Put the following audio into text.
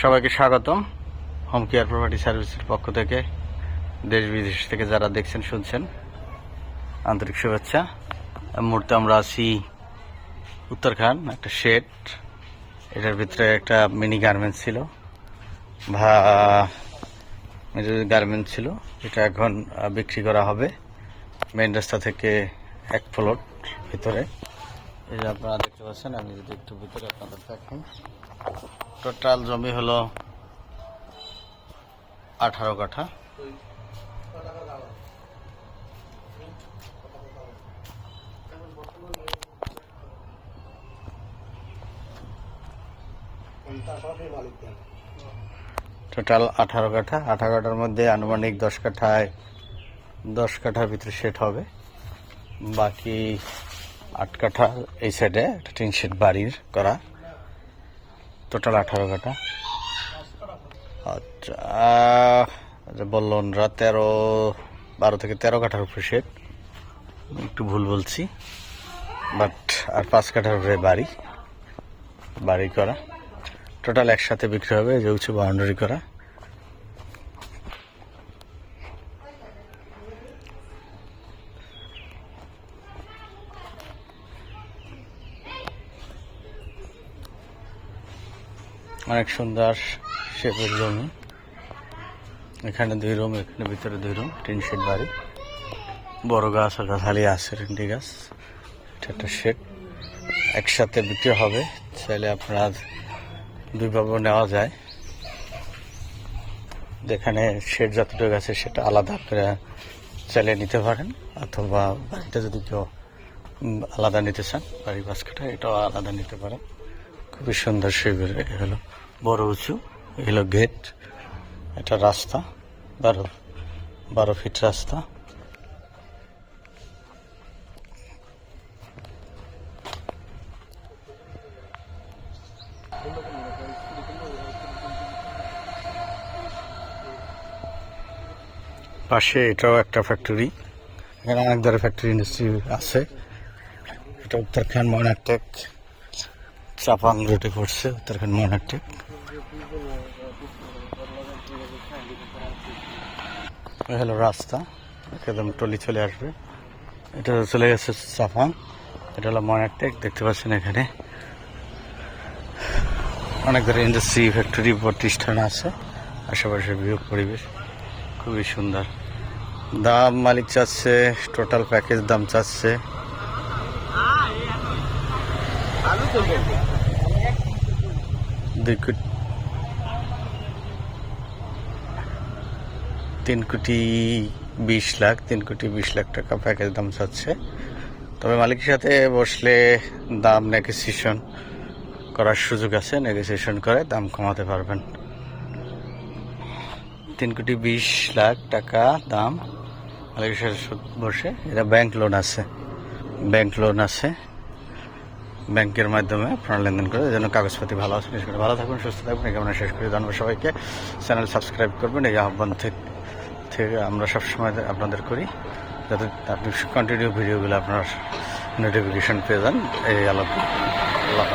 সবাইকে স্বাগতম। Home care property সার্ভিসের পক্ষ থেকে দেশ বিদেশ থেকে যারা দেখছেন, শুনছেন, আন্তরিক শুভেচ্ছা। মুহূর্তে আমরা আছি উত্তরখান, একটা শেড এটার ভিতরে একটা মিনি গার্মেন্টস ছিল। ভা গার্মেন্টস ছিল, এটা এখন বিক্রি করা হবে। মেন রাস্তা থেকে এক ফ্লোর ভিতরে। এই যে আপনারা দেখতে পাচ্ছেন, আমি যদি একটু ভিতরে আপনাদের দেখেন টোটাল জমি হলো আঠারো কাঠা। টোটাল আঠারো কাঠা। আঠারো কাঠার মধ্যে আনুমানিক দশ কাঠায়, দশ কাঠার ভিতরে সেট হবে। বাকি আট কাঠা এই সাইডে একটা টিন শেড বাড়ির করা। টোটাল আঠারো কাঠা। আচ্ছা বলল ওনারা তেরো, বারো থেকে তেরো কাঠার উপরে শেড একটু ভুল বলছি বাট আর পাঁচ কাঠার উপরে বাড়ি বাড়ি করা। টোটাল একসাথে বিক্রি হবে যে উঁচু বাউন্ডারি করা। অনেক সুন্দর শেপের জমি এখানে দুই রুম, এখানে ভিতরে দুই রুম টিন শেড বাড়ি। বড় গাছ আর গাছালি আছে রেন্ডি গাছ। এটা একটা শেড একসাথে বিক্রি হবে, চাইলে আপনার দুইভাবে নেওয়া যায়। যেখানে শেড যতটুকু আছে সেটা আলাদা করে চাইলে নিতে পারেন, অথবা বাড়িটা যদি কেউ আলাদা নিতে চান বাড়ি বাস এটাও আলাদা নিতে পারেন। খুবই সুন্দর শিবির হলো বড় উঁচু হলো গেট, এটা রাস্তা, বারো বারো ফিট রাস্তা। পাশে এটাও একটা ফ্যাক্টরি এখানে অনেক ধরনের ফ্যাক্টরি ইন্ডাস্ট্রি আছে। এটা উত্তরখান ময়নাটেক চাপাং রোডে পড়ছে উত্তরখান ময়নাটেক এই হলো রাস্তা, একদম টলি চলে আসবে। এটা চলে গেছে চাপাং, এটা হলো ময়নাটেক দেখতে পাচ্ছেন এখানে। অনেক ধরনের ইন্ডাস্ট্রি ফ্যাক্টরি প্রতিষ্ঠান আছে আশেপাশে বিয়োগ পরিবেশ, খুবই সুন্দর। দাম মালিক চাচ্ছে টোটাল প্যাকেজ দাম চাচ্ছে। দুই কোটি তিন কোটি বিশ লাখ, তিন কোটি বিশ লাখ টাকা প্যাকেজ দাম চাচ্ছে। তবে মালিকের সাথে বসলে দাম নেগোসিয়েশন করার সুযোগ আছে নেগোসিয়েশন করে দাম কমাতে পারবেন। তিন কোটি বিশ লাখ টাকা দাম মালিকের সাথে বসে, এটা ব্যাংক লোন আছে। ব্যাংক লোন আছে। ব্যাংকের মাধ্যমে আপনারা লেনদেন করে, যেন কাগজপাতি ভালো আছে, বিশেষ করে ভালো থাকবেন সুস্থ থাকবেন এই কামনা শেষ করে। জানব সবাইকে। চ্যানেল সাবস্ক্রাইব করবেন, এই আহ্বান থেকে আমরা সবসময় আপনাদের করি। যাতে আপনি কন্টিনিউ ভিডিওগুলো আপনার নোটিফিকেশান পেয়ে যান। এই আলাপ আল্লাহ